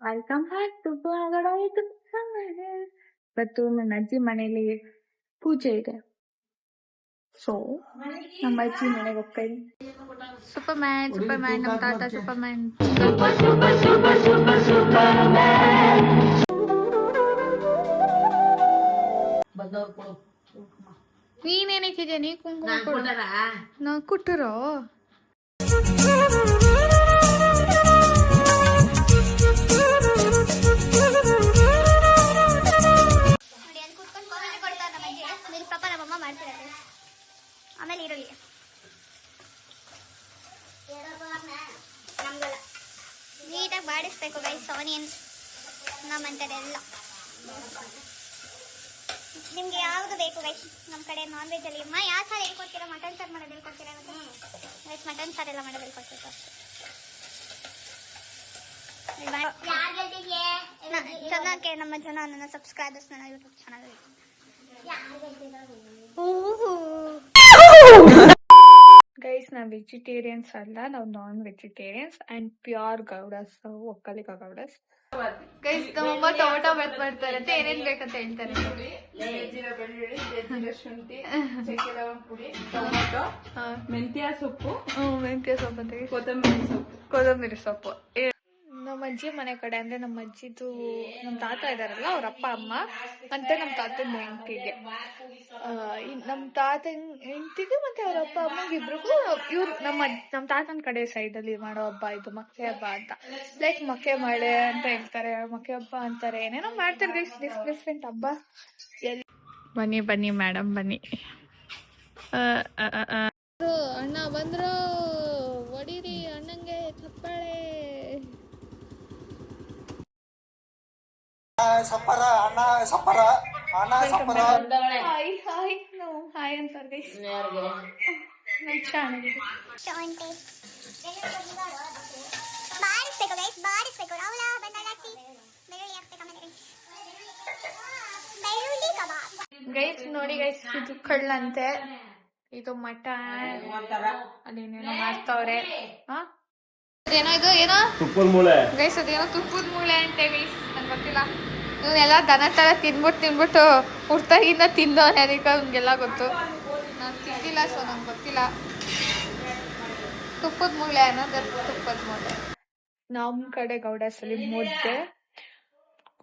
Welcome back to ಇವತ್ತು ನನ್ನ ಅಜ್ಜಿ ಮನೇಲಿ ಪೂಜೆ ಇದೆ. ಸೊ ನಮ್ಮ ಅಜ್ಜಿ ಮನೆಗೆ ಹೋಗ್ತಾ ಇದ್ದೀನಿ. ಸೂಪರ್ ಮ್ಯಾನ್ ಸೂಪರ್ ಮ್ಯಾನ್ ನಮ್ಮ ತಾತ ಸೂಪರ್ ಮ್ಯಾನ್ ನೀನೇನಕ್ಕಿದೆ ನೀ ಕುಂಕುಮ ಕೊಟ್ಟರೋ? ಆಮೇಲೆ ಪಾಪ ನಮ್ಮಮ್ಮ ಮಾಡ್ತಿರೋದು. ಆಮೇಲೆ ಈರುಳ್ಳಿ. ನಮ್ಗೆಲ್ಲ. ನೀಟಾಗಿ ಬಾಡಿಸ್ಬೇಕು ಗೈಸ್ ಆನಿಯನ್ ನಮ್ಮಂತಾರೆ ಎಲ್ಲ ನಿಮ್ಗೆ ಯಾವುದು ಬೇಕು ಗೈಸ್ ನಮ್ಮ ಕಡೆ ನಾನ್ ವೆಜ್ ಅಲ್ಲಿ. ಅಮ್ಮ ಯಾವ ಸಾರು ಹೇಳ್ಕೊಡ್ತೀರಾ ಮಟನ್ ಸಾರು ಮಾಡೋದು ಹೇಳ್ಕೊಡ್ತೀರಾ ಗೈಸ್ ಮಟನ್ ಸಾರ್ ಎಲ್ಲ ಮಾಡೋದು ಹೇಳ್ಕೊಡ್ತೀವಿ ಚೆನ್ನಾಗಿ ನಮ್ಮ ಜನ ನನ್ನ ಸಬ್ಸ್ಕ್ರೈಬರ್ಸ್ ನನ್ನ ಯೂಟ್ಯೂಬ್ ಚಾನಲ್ ಗೈಸ್ ನಾವು ವೆಜಿಟೇರಿಯನ್ಸ್ ಅಲ್ಲ ನಾವು non vegetarians and pure Gowdas Vokkaliga Gowdas guys ನಮ್ಮಮ್ಮ ಟೊಮೊಟೊ ಬಾತ್ ಮಾಡ್ತಾರೆ ಅಂತ ಏನೇನ್ ಬೇಕಂತ ಹೇಳ್ತಾರೆ ಜೀರ ಬೆಳ್ಳುಳ್ಳಿ ಜೀರ ಶುಂಠಿ ಚಕ್ಕೆ ಲವಂಗ ಪುಡಿ ಟೊಮೊಟೊ ಮೆಂತ್ಯ ಸೊಪ್ಪು ಹ್ಮ್ ಮೆಂತ್ಯ ಸೊಪ್ಪು ಅಂತ ಕೊತ್ತಂಬರಿ ಸೊಪ್ಪು ಕೊತ್ತಂಬರಿ ಸೊಪ್ಪು ಏ- ನಮ್ಮ ಅಜ್ಜಿ ಮನೆ ಕಡೆ ಅಂದ್ರೆ ನಮ್ಮ ಅಜ್ಜಿದು ನಮ್ಮ ತಾತ ಇದಾರಲ್ಲ, ಅವ್ರ ಅಪ್ಪ, ಅಮ್ಮ, ಮತ್ತೆ ನಮ್ಮ ತಾತನ ಹೆಂಡತಿಗೆ. ನಮ್ಮ ತಾತ ಹೆಂಡತಿಗೆ ಮತ್ತೆ ಅವ್ರ ಅಪ್ಪ, ಅಮ್ಮಗೆ ಇಬ್ರಿಗೂ ಇವ್ರು ನಮ್ಮ ನಮ್ ನಮ್ಮ ತಾತನ ಕಡೆ ಸೈಡ್ ಅಲ್ಲಿ ಮಾಡೋ ಹಬ್ಬ ಇದು, ಮಕ್ಕೆ ಹಬ್ಬ ಅಂತ. ಲೈಕ್ ಮಕ್ಕೆ ಮಳೆ ಅಂತ ಹೇಳ್ತಾರೆ, ಮಕ್ಕೆ ಹಬ್ಬ ಅಂತಾರೆ, ಏನೇನೋ ಮಾಡ್ತಾರೆ ಡಿಫ್ರೆಂಟ್ ಹಬ್ಬ. ಎಲ್ಲಿ ಬನ್ನಿ ಬನ್ನಿ ಮೇಡಮ್ ಬನ್ನಿ. ಸಪ್ಪರ ಅಣ್ಣ ಸಪ್ಪರ ಅಣ್ಣ super. Hi hi. No hi ಅಂತಾರೆ ಗೈಸ್ ನನ್ನ ಚಾನಲ್ ಶುಂಠಿ ಬಾರಿಸ್ಬೇಕು ಗೈಸ್ ಬಾರಿಸ್ಬೇಕು ರಾಹುಲ ಬಂದಾಗ ಹಾಕಿ ಬೆಳ್ಳುಳ್ಳಿ ಹಾಕ್ಬೇಕು ಆಮೇಲೆ ಬೆಳ್ಳುಳ್ಳಿ ಕಬಾಬ್ ಗೈಸ್ ನೋಡಿ ಗೈಸ್ ಇದು ಕಳ್ಳಂತೆ. ಇದು ಮಠ ಅದೇನೇನೋ ಮಾಡ್ತಾವ್ರೆ. ಹಾ ಏನೋ ಇದು ಏನೋ? ತುಪ್ಪದ ಮೂಳೆ. ಗೈಸ್ ಅದೇನೋ ತುಪ್ಪದ ಮೂಳೆ ಅಂತೆ ಗೈಸ್ ನಂಗೆ ಗೊತ್ತಿಲ್ಲ. ಇವನ್ನೆಲ್ಲ ದನ ತರ ತಿನ್ಬಿಟ್ಟು ತಿನ್ಬಿಟ್ಟು ಹುಡ್ತಾಗಿಂದ ತಿಂದೋ ಅದಕ್ಕೆ ಅವ್ನಿಗೆಲ್ಲ ಗೊತ್ತು. ನಾನು ತಿಂದಿಲ್ಲ ಸೊ ನಂಗೆ ಗೊತ್ತಿಲ್ಲ. ತುಪ್ಪದ ಮೂಳೆ ಅನ್ನೋದು ತುಪ್ಪದ ಮೂಳೆ. ನಮ್ಮ ಕಡೆ ಗೌಡಸಲ್ಲಿ ಮುದ್ದೆ.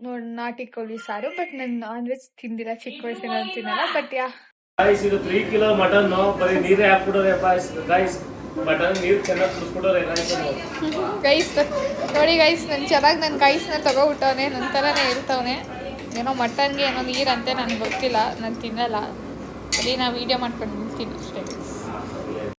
ನೋಡ್ ನಾಟಿ ಕೋಳಿ ಸಾರು ಬಟ್ ನಾನು ನಾನ್ ವೆಜ್ ತಿಂದಿಲ್ಲ ಚಿಕ್ಕ ವಯಸ್ಸಿನ ತಿನ್ನಲ್ಲ ಬಟ್ ಯಾ ಇದು ತ್ರೀ ಕಿಲೋ ಮಟನ್ ಬರೀ ನೀರೇ ಹಾಕ್ಬಿಡೋದೇ ಬಾಯ್ಸ್ ಗಾಯ್ಸ್ ಗೈಸ್ ನೋಡಿ. ಗೈಸ್ ನಾನು ಚೆನ್ನಾಗಿ ನನ್ನ ಗೈಸ್ನ ತಗೋಬಿಟ್ಟವನೆ ನನ್ನ ಥರನೇ ಇರ್ತವನೆ. ಏನೋ ಮಟನ್ಗೆ ಏನೋ ನೀರಂತೆ, ನನಗೆ ಗೊತ್ತಿಲ್ಲ, ನಾನು ತಿನ್ನಲ್ಲ. ಬರೀ ನಾ ವೀಡಿಯೋ ಮಾಡ್ಕೊಂಡು ನಿಂತೀನಿ ಅಷ್ಟೇ.